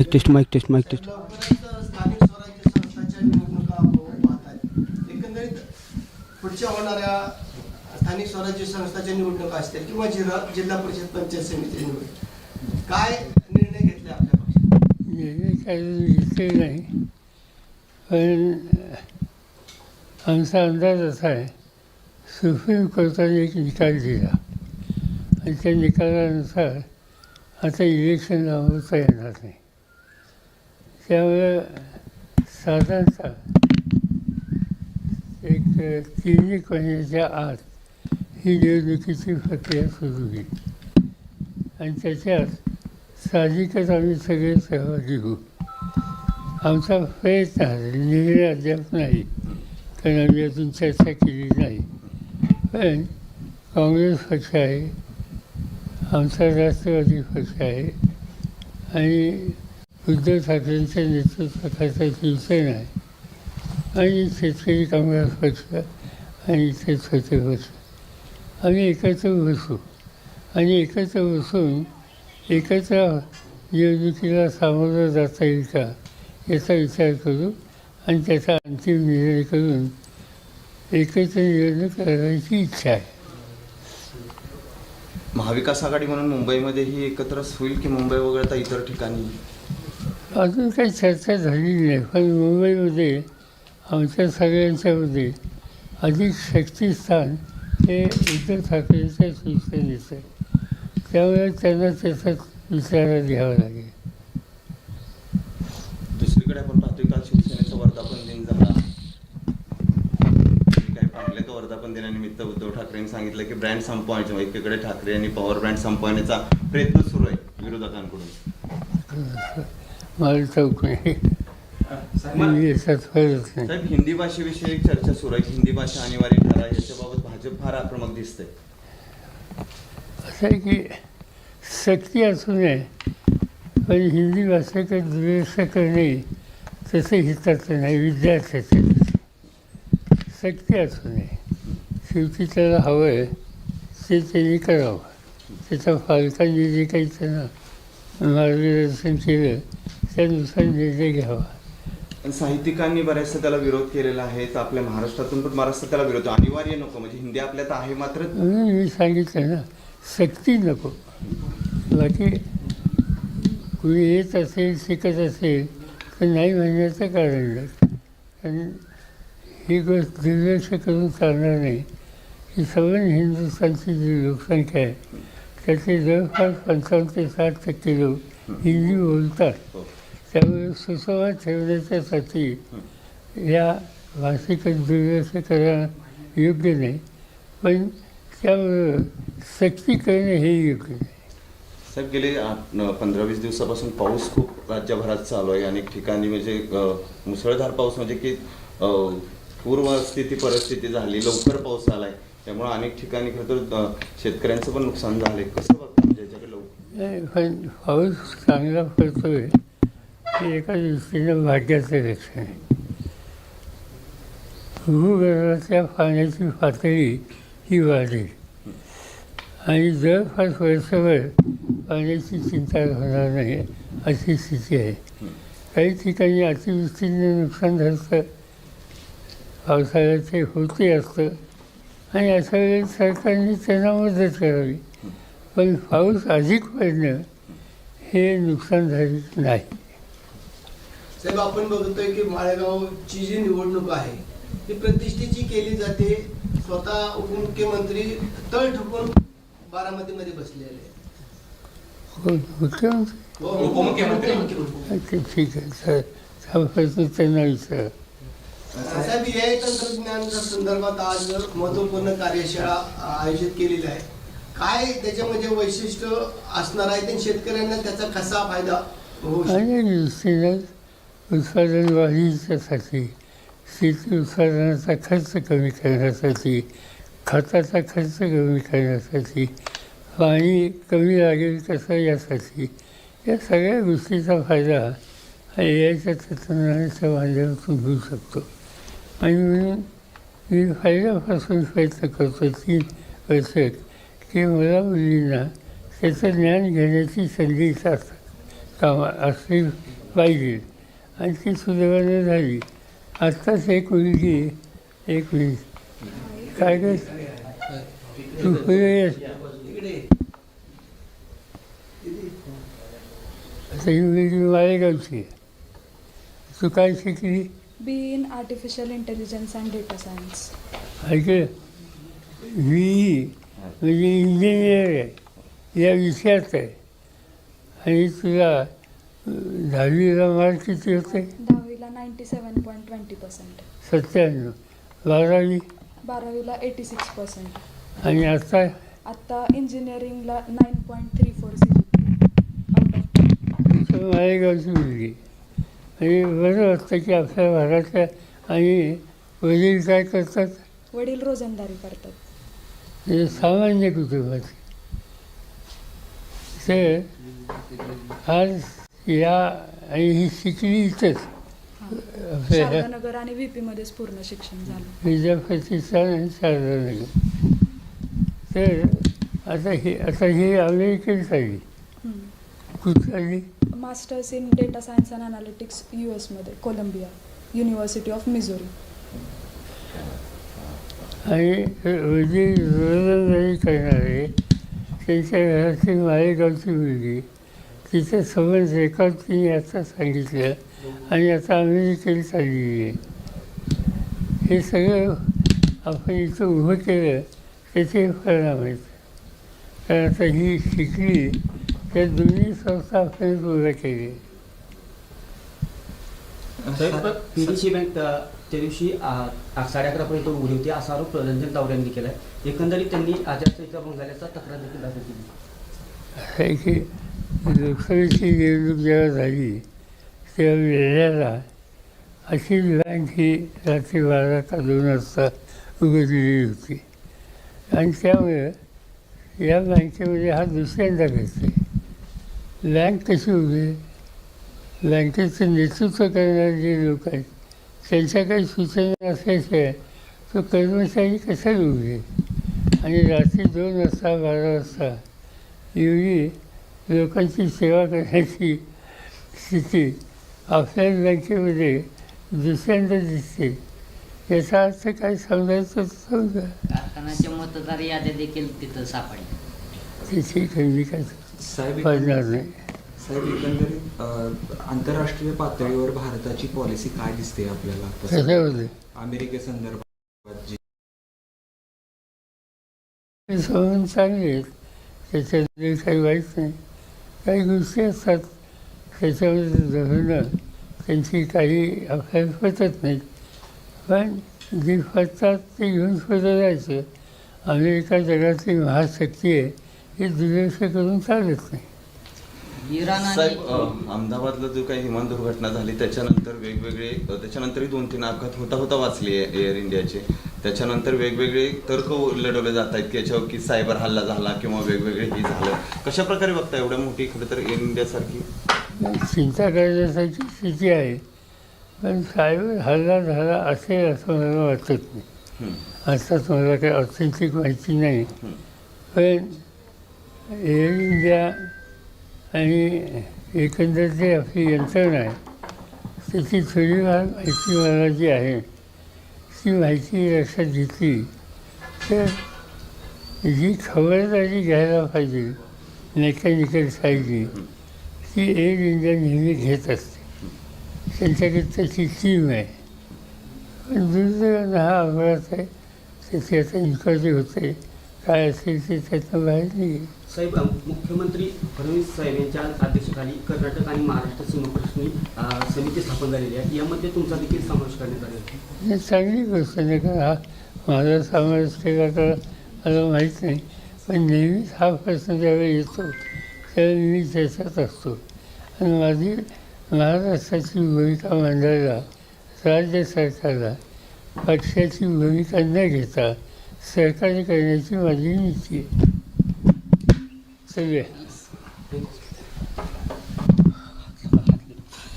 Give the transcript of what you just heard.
Mike test mike test mike test. स्थानिक स्वराज्य संस्थांच्या निवडणुका आपण पाहत आहे एकंदरीत पुढच्या होणाऱ्या स्थानिक स्वराज्य संस्थांच्या निवडणुका असतील किंवा जिल्हा जिल्हा परिषद पंचायत समिती निवड काय निर्णय घेतले आपल्या पक्षात निर्णय काय घेतले नाही. पण आमचा अंदाज असा आहे सुप्रीम कोर्टाने एक निकाल दिला. आणि त्या निकालानुसार आता इलेक्शन लावता येणार नाही. त्यामुळे साधारणतः एक तीन एक आत ही निवडणुकीची प्रक्रिया सुरू होईल. आणि त्याच्यात साहजिकच आम्ही सगळे सहभागी होऊ. आमचा प्रयत्न निर्णय अद्याप नाही कारण आम्ही अजून चर्चा केली नाही. पण काँग्रेस पक्ष आहे आमचा राष्ट्रवादी पक्ष आहे आणि उद्धव ठाकरेंच्या नेतृत्वाखालचा शिवसेना आहे आणि शेतकरी कामगार पक्ष आणि इथे छोटे पक्ष. आम्ही एकत्र बसू. आणि एकत्र बसून एकत्र निवडणुकीला सामोरं जाता येईल का याचा विचार करू आणि त्याचा अंतिम निर्णय करून एकत्र निवडणूक करण्याची इच्छा आहे. महाविकास आघाडी म्हणून मुंबईमध्येही एकत्रच होईल की मुंबई वगळता इतर ठिकाणी? अजून काही चर्चा झालेली नाही पण मुंबईमध्ये आमच्या सगळ्यांच्यामध्ये अधिक शक्तिस्थान हे उद्धव ठाकरेंच्या शिवसेनेचं आहे. त्यामुळे त्यांना त्याचा विचारात घ्यावा लागेल. दुसरीकडे आपण पाहतोय काल शिवसेनेचा वर्धापन दिन झाला. काय पाहिलं तर वर्धापन दिनानिमित्त उद्धव ठाकरेंनी सांगितलं की ब्रँड संपवायचे? एकीकडे ठाकरे यांनी पॉवर ब्रँड संपवण्याचा प्रयत्न सुरू आहे विरोधकांकडून. मला चौक नाही मी याच्यात फरक नाही. साहेब हिंदी भाषेविषयी एक चर्चा सुरू आहे. हिंदी भाषा अनिवार्य करा याच्याबाबत भाजप फार आक्रमक दिसते असं आहे की सक्ती असू नये पण हिंदी भाषेकडे दुर्लक्ष करणे तसं हिताचं नाही विद्यार्थ्याचं सक्ती असू नये. शेवटी त्याला हवं आहे ते त्यांनी करावं. त्याच्या पालकांनी जे काही त्यांना मार्गदर्शन केलं त्यानुसार निर्णय घ्यावा. पण साहित्यिकांनी बऱ्याचसा त्याला विरोध केलेला आहे तर आपल्या महाराष्ट्रातून पण बराचसा त्याला विरोध. अनिवार्य नको म्हणजे हिंदी आपल्यात आहे मात्र. म्हणून मी सांगितलं ना सक्ती नको. बाकी कुणी येत असेल शिकत असेल तर नाही म्हणण्याचं कारण नाही. कारण ही गोष्ट दुर्लक्ष करून चालणार नाही. की सगळं हिंदुस्थानची जी लोकसंख्या आहे त्याचे जवळपास पंचावन्न ते साठ टक्के लोक हिंदी बोलतात. हो. त्यामुळे सुसंवाद ठेवण्याच्यासाठी या भाषेकडे दुर्लक्ष करणं योग्य नाही पण त्याबरोबर सक्ती करणं हे योग्य नाही. साहेब गेले पंधरा वीस दिवसापासून पाऊस खूप राज्यभरात चालू आहे. अनेक ठिकाणी म्हणजे मुसळधार पाऊस म्हणजे की पूर्वस्थिती परिस्थिती झाली लवकर पाऊस आलाय. त्यामुळे अनेक ठिकाणी खरं तर शेतकऱ्यांचं पण नुकसान झालंय. कसं बघता म्हणजे याच्याकडे लवकर? नाही, पण पाऊस चांगला पडतोय. हे एका दृष्टीनं भाग्याचं लक्षण आहे भूगर्भातल्या पाण्याची पातळी ही वाढेल आणि जवळपास वर्षभर पाण्याची चिंता होणार नाही अशी स्थिती आहे काही ठिकाणी अतिवृष्टीने नुकसान झालं पावसाळ्याचे होते असतं आणि अशा वेळेस सरकारने त्यांना मदत करावी पण पाऊस अधिक पडणं हे नुकसानदायी नाही साहेब आपण बघतोय की माळेगावची जी निवडणूक आहे ती प्रतिष्ठेची केली जाते. स्वतः उपमुख्यमंत्री तळ ठोकून बारामतीमध्ये बसलेले. हो, मुख्यमंत्री उपमुख्यमंत्री. ठीक आहे त्यांना विचार. साहेब तंत्रज्ञानाच्या संदर्भात आज महत्त्वपूर्ण कार्यशाळा आयोजित केलेली आहे. काय त्याच्यामध्ये वैशिष्ट्य असणार आहे? आणि शेतकऱ्यांना त्याचा कसा फायदा होऊ उत्पादन वाढीच्यासाठी शेती उत्पादनाचा खर्च कमी करण्यासाठी खताचा खर्च कमी करण्यासाठी पाणी कमी लागेल कसं यासाठी या सगळ्या गोष्टीचा फायदा हा ए आयच्या तंत्रज्ञानाच्या माध्यमातून होऊ शकतो. आणि म्हणून मी फायद्यापासून प्रयत्न करतो तीन वर्षात की मला मुलींना त्याचं ज्ञान घेण्याची संधी असतात कामा असली पाहिजे. आणि ती सुदैवाने झाली. आत्ताच एक मुलगी एक मिनिट काय काय तू. आता ही मुलगी मालेगावची आहे. तू काय शिकली? B in artificial intelligence and data science. ऐकलं व्ही म्हणजे इंजिनियर आहे. या विषयात आहे. आणि तुला दहावीला मार्क किती होते? दहावीला ninety seven point twenty percent सत्त्याण्णव. बारावी? बारावीला एटी सिक्स पर्सेंट आणि आता? आत्ता इंजिनिअरिंगला nine point three four C मालेगावची मुलगी. आणि बरं वाटतं की आपल्या भागातल्या आणि वडील काय करतात? वडील रोजंदारी करतात. म्हणजे सामान्य कुटुंबाचे तर आज या आणि ही शिकली इथंच. शारदानगर आणि व्ही पीमध्येच पूर्ण शिक्षण झालं. विद्यापतीचा आणि शारदानगर. तर आता हे आता ही अमेरिकेत कुठं चालली masters in data science and analytics U एसमध्ये कोलंबिया युनिव्हर्सिटी ऑफ मिझोरी आणि रोजंदारी करणारे त्यांच्या घरातली मालेगावची मुलगी. तिचं समज रेकॉर्ड आता सांगितलं आणि आता अमेरिकेला चाललेली. आहे हे सगळं आपण इथं उभं केलं त्याचे परिणाम आहेत. कारण आता ही शिकली त्या दोन्ही संस्था आपण उभ्या केली. पी डी सी बँक त्या दिवशी साडे अकरापर्यंत उघडी होती असा आरोप रंजन तावरे यांनी केला आहे एकंदरीत त्यांनी आचारसंहिता भंग झाल्याचा तक्रार देखील दाखल केली. असं निवडणूक जेव्हा झाली तेव्हा वेळेला अशी बँक ही रात्री बारा का दोन वाजता उघडलेली होती. आणि त्यामुळे या बँकेमध्ये हा दुसऱ्यांदा घडते बँक कशी उभी बँकेचं नेतृत्व करणारे जे लोक आहेत त्यांच्या काही सूचना असायच्या तो कर्मचारी कसा उघडेल आणि रात्री दोन वाजता बारा वाजता एवढी लोकांची सेवा करण्याची स्थिती आपल्या बँकेमध्ये दुसऱ्यांदा दिसते. याचा अर्थ काय समजायचं तर समजा कारखान्याच्या मतदार याद्या देखील तिथं सापडल्या. कमी काय साहेब पडणार नाही. साहेब एकंदरीत अ, आंतरराष्ट्रीय पातळीवर भारताची पॉलिसी काय दिसते आपल्याला? आता? कशामध्ये अमेरिकेसंदर्भात जी हे संबंध चांगले आहेत. काही वाईट नाही. काही गोष्टी असतात त्याच्यामध्ये धरणं त्यांची काही आपल्याला पटत नाहीत. पण जे पटतात ते घेऊन पुढे जायचं. अमेरिका जगातली महाशक्ती आहे हे दुर्लक्ष करून चालत नाही. साहेब अहमदाबादला जो काही विमान दुर्घटना झाली त्याच्यानंतर वेगवेगळे त्याच्यानंतरही दोन तीन अपघात होता होता वाचले एअर इंडियाचे त्याच्यानंतर वेगवेगळे तर्क लढवले जात आहेत की याच्यावर की सायबर हल्ला झाला किंवा वेगवेगळे हे झालं. कशा प्रकारे बघता एवढ्या मोठी खरं तर एअर इंडियासारखी? चिंता करण्यासारखी स्थिती आहे पण सायबर हल्ला झाला असेल असं मला वाटत नाही. अर्थात मला काही ऑथेंटिक माहिती नाही. पण एअर इंडिया आणि एकंदर जे आपली यंत्रणा आहे त्याची थोडीफार माहिती मला जी आहे ती माहिती लक्षात घेतली तर जी खबरदारी घ्यायला पाहिजे मेकॅनिकल साईडने ती एअर इंडिया नेहमी घेत असते. त्यांच्याकडे त्याची टीम आहे. पण दुर्दैवानं हा अपघात आहे. त्याची आता इन्क्वायरी होते. काय असेल ते त्यातनं बाहेर निघेल साहेब मुख्यमंत्री फडणवीस साहेब यांच्या अध्यक्षतेखाली कर्नाटक आणि महाराष्ट्र सीमाप्रश्नी समिती स्थापन झालेली आहे. यामध्ये तुमचा देखील समावेश करण्यात आला आहे. चांगली गोष्ट नाही का? हा माझा समावेश केला तर मला माहीत नाही. पण नेहमीच हा प्रश्न ज्यावेळी येतो त्यावेळी मी त्याच्यात असतो. आणि माझी महाराष्ट्राची भूमिका मांडायला राज्य सरकारला पक्षाची भूमिका न घेता सरकारी करण्याची माझी नीती आहे. सगळ्या थँक्यू